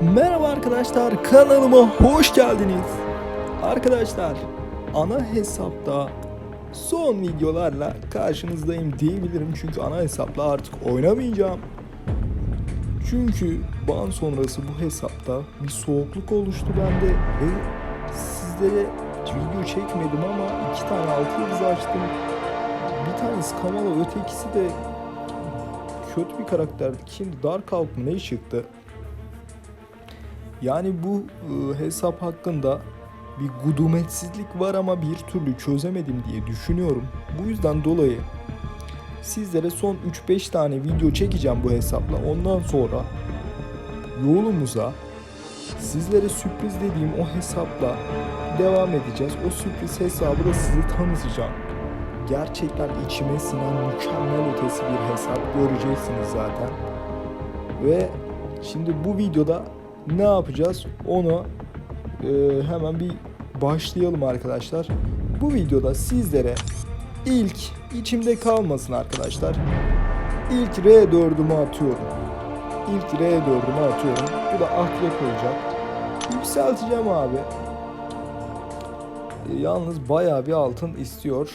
Merhaba arkadaşlar kanalıma hoş geldiniz. Arkadaşlar ana hesapta son videolarla karşınızdayım diyebilirim çünkü ana hesapla artık oynamayacağım. Çünkü ban sonrası bu hesapta bir soğukluk oluştu bende ve sizlere video çekmedim ama iki tane altı yıldız açtım. Bir tanesi Kamala ötekisi de kötü bir karakterdi. Şimdi Dark Hulk mı ne çıktı? Yani bu e, hesap hakkında bir gudumetsizlik var ama bir türlü çözemedim diye düşünüyorum. Bu yüzden dolayı sizlere son 3-5 tane video çekeceğim bu hesapla. Ondan sonra yolumuza sizlere sürpriz dediğim o hesapla devam edeceğiz. O sürpriz hesabı da size tanıtacağım. Gerçekten içime sinen mükemmel ötesi bir hesap göreceksiniz zaten. Ve şimdi bu videoda ne yapacağız onu e, hemen bir başlayalım arkadaşlar. Bu videoda sizlere ilk içimde kalmasın arkadaşlar. İlk R4'ümü atıyorum. İlk R4'ümü atıyorum. Bu da akrep olacak. Yükselteceğim abi. E, yalnız bayağı bir altın istiyor.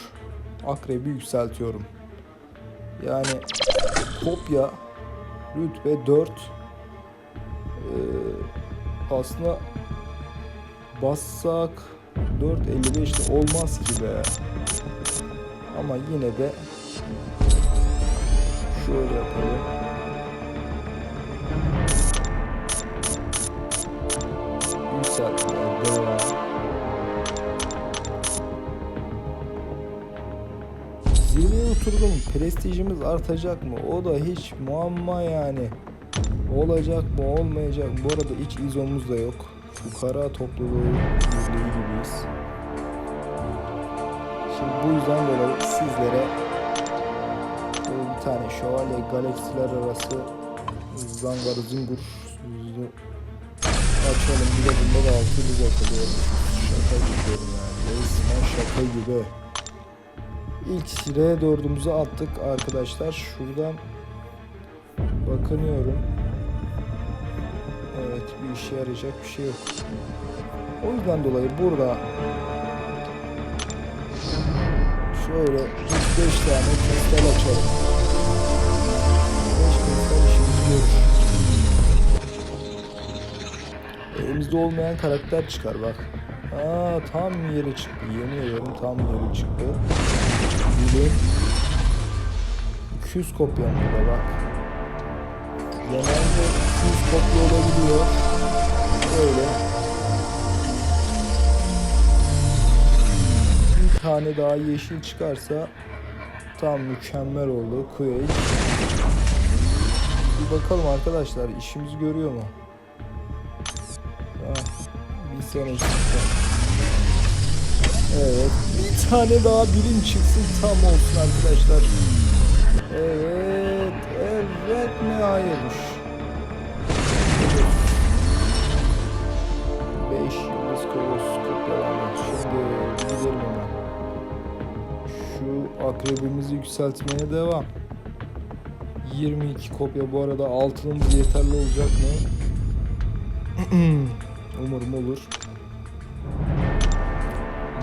Akrebi yükseltiyorum. Yani kopya rütbe 4 ee, aslında bassak 4.55'te olmaz ki be. Ama yine de şöyle yapalım. Yükseltmeye devam. Zirveye oturdum. Prestijimiz artacak mı? O da hiç muamma yani. Olacak mı olmayacak mı? Bu arada iç izomuz da yok. Fukara topluluğu birliği gibiyiz. Şimdi bu yüzden dolayı sizlere böyle bir tane şövalye galaksiler arası zangar zıngur z- açalım. Bir de bunda da altı biz atılıyor. Şaka gibi yani. Resmen şaka gibi. İlk R4'ümüzü attık arkadaşlar. Şuradan bakınıyorum. Evet bir işe yarayacak bir şey yok. O yüzden dolayı burada şöyle 3-5 tane kristal açalım. 5 kristal işimizi görür. Elimizde olmayan karakter çıkar bak. Aa tam yeri çıktı. Yemin ederim tam yeri çıktı. Bilim. 200 kopyam burada bak. Genelde 200 kopya olabiliyor. Böyle. Bir tane daha yeşil çıkarsa tam mükemmel oldu. Quake. Bir bakalım arkadaşlar işimizi görüyor mu? Ah, bir çıktı. Evet. Bir tane daha bilim çıksın tam olsun arkadaşlar. Evet. Evet mi hayırmış? 5 yıldız kolos. Şimdi gidelim hemen. Şu akrebimizi yükseltmeye devam. 22 kopya bu arada altınımız yeterli olacak mı? Umarım olur.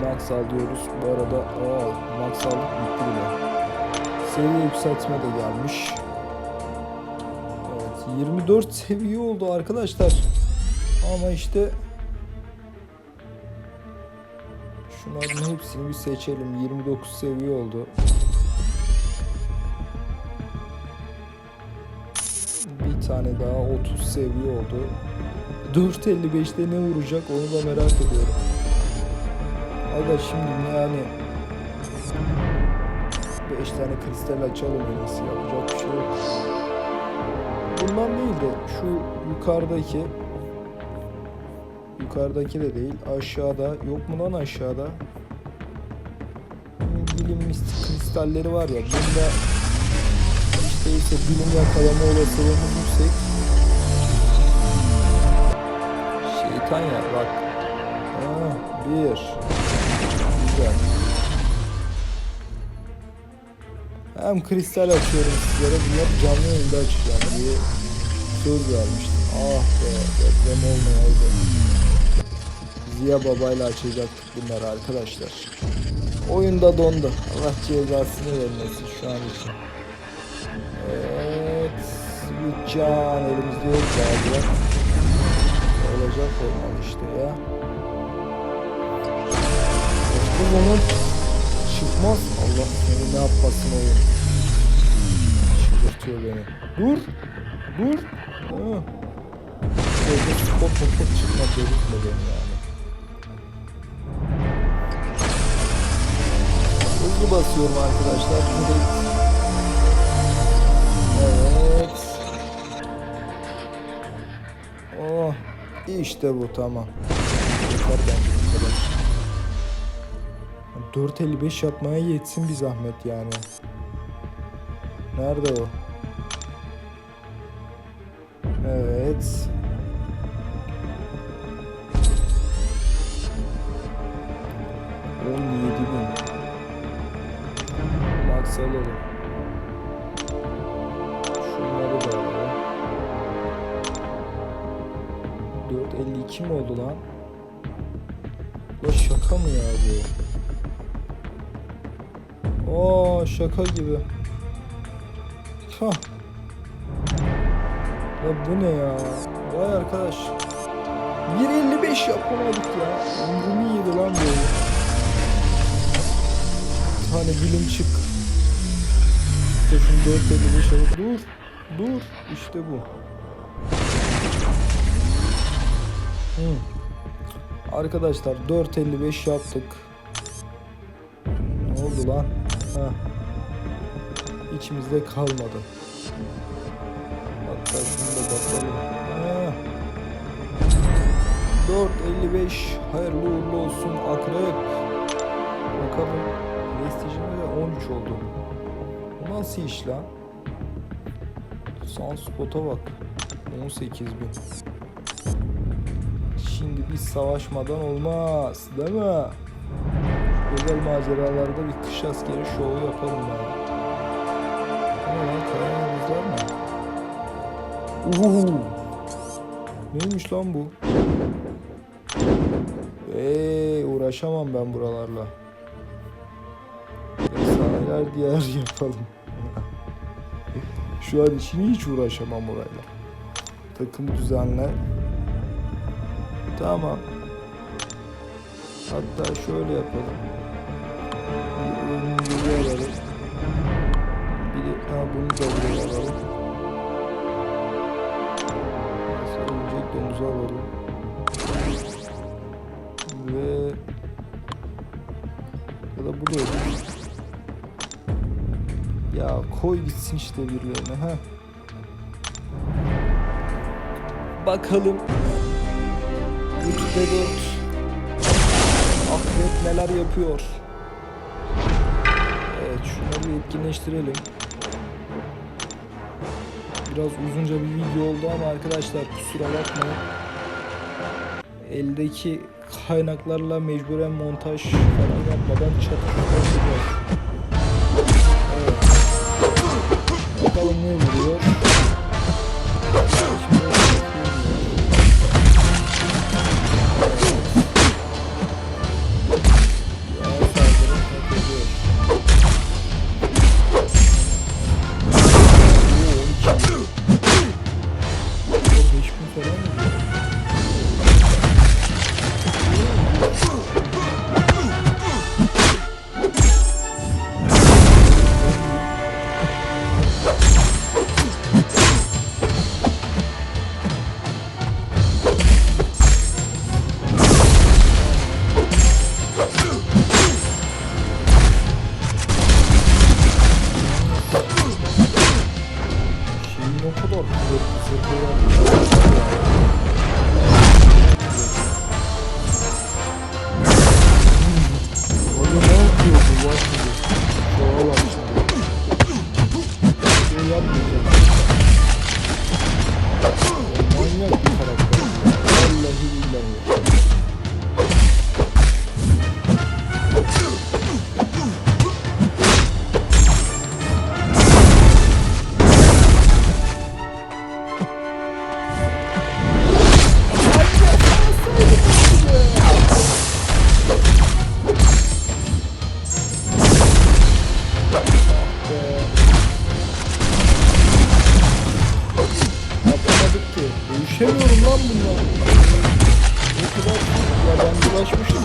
Max al diyoruz. Bu arada aa, max aldık bitti bile. Seviye yükseltme de gelmiş. Evet 24 seviye oldu arkadaşlar. Ama işte şunların hepsini bir seçelim. 29 seviye oldu. Bir tane daha 30 seviye oldu. 4.55'te ne vuracak onu da merak ediyorum. Aga şimdi yani 5 tane kristal açalım en yapacak bir şey yok. Bundan değil de şu yukarıdaki yukarıdaki de değil aşağıda yok mu lan aşağıda? Bilim kristalleri var ya bunda işte ise bilim yakalama olasılığımız yüksek. Şeytan ya bak. Ha, bir Hem kristal açıyorum sizlere. Bunları canlı yayında açacağım diye söz vermiştim. Ah be deprem olmayaydı. Ziya babayla açacaktık bunları arkadaşlar. Oyunda dondu. Allah cezasını vermesin şu an için. Evet. Yutcan elimizde yok galiba. Olacak olmalı işte ya. Bu zaman çıkmaz. Allah seni ne yapmasın oyun. Çıldırtıyor beni. Dur. Dur. Ha. Böyle spot spot çıkma delirtme beni yani. Hızlı basıyorum arkadaşlar. Direkt. Evet. Oh. İşte bu tamam. Yeter bence. 4.55 yapmaya yetsin bir zahmet yani. Nerede o? Evet. On yedi bin. Max alalım. Şunları da alalım. 4.52 mi oldu lan? Ya şaka mı ya bu? Oo şaka gibi. Hah. Ya bu ne ya? Vay arkadaş. 1.55 yapamadık ya. Umrumu yedi lan böyle. Tane bilim çık. İşte şunu 4.55 alıp dur. Dur. İşte bu. Hı. Arkadaşlar 4.55 yaptık. Ne oldu lan? Ha. İçimizde kalmadı. Hatta şunu da basalım. Ha. 4.55 hayırlı uğurlu olsun akrep. Bakalım. Prestijime de 13 oldu. Bu nasıl iş lan? Sunspot'a bak. 18 bin. Şimdi biz savaşmadan olmaz değil mi? Özel maceralarda bir kış askeri şovu yapalım bari. Ne lan kayanımızlar mı? Uhu. Neymiş lan bu? Eee uğraşamam ben buralarla. Efsaneler diyar yapalım. Şu an için hiç uğraşamam orayla. Takım düzenle. Tamam. Hatta şöyle yapalım. Önümüzü alalım. Bir de ha, bunu da buraya alalım. Mesela öncelikle omuzu alalım. Ve ya da bu da olur. Ya koy gitsin işte birilerine ha. Bakalım. Rütbe 4. Akrep neler yapıyor? Şunları bir etkinleştirelim. Biraz uzunca bir video oldu ama arkadaşlar kusura bakmayın. Eldeki kaynaklarla mecburen montaj falan yapmadan çatışacağız. Lan bundan. Ne kadar ya ben bulaşmıştım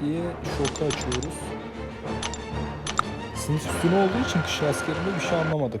diye şoku açıyoruz. Sınıf üstüne olduğu için kış askerinde bir şey anlamadık.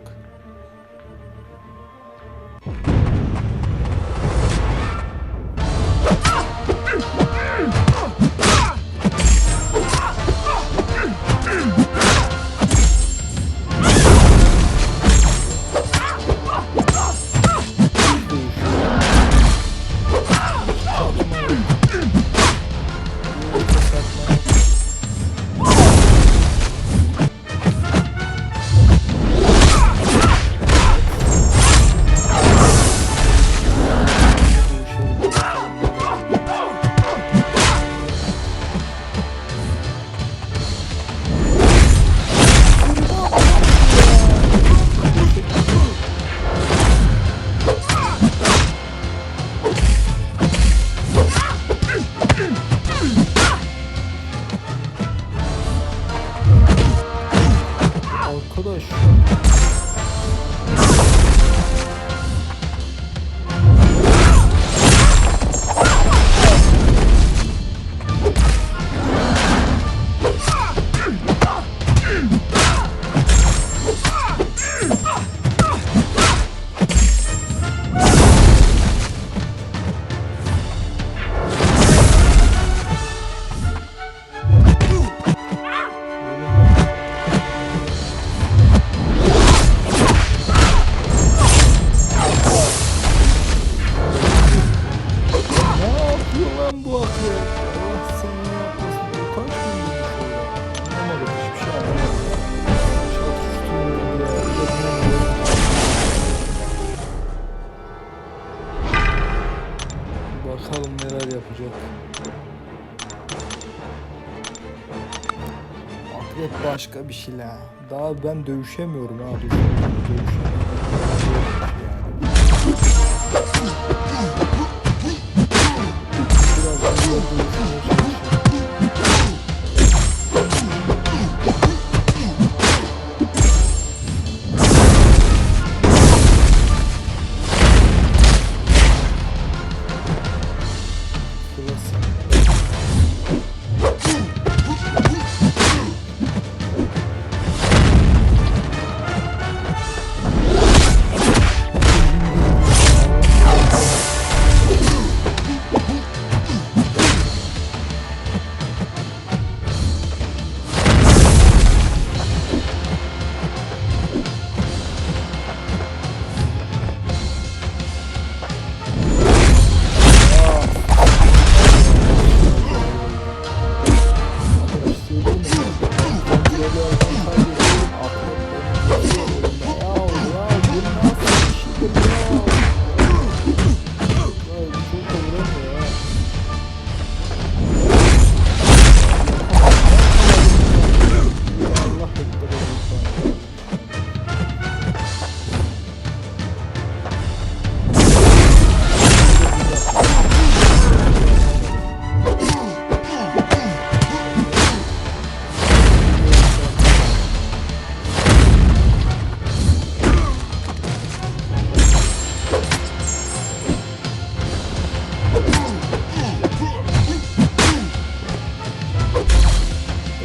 Başka bir şey la. Daha ben dövüşemiyorum ha. Dövüşemiyorum.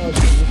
Thank you.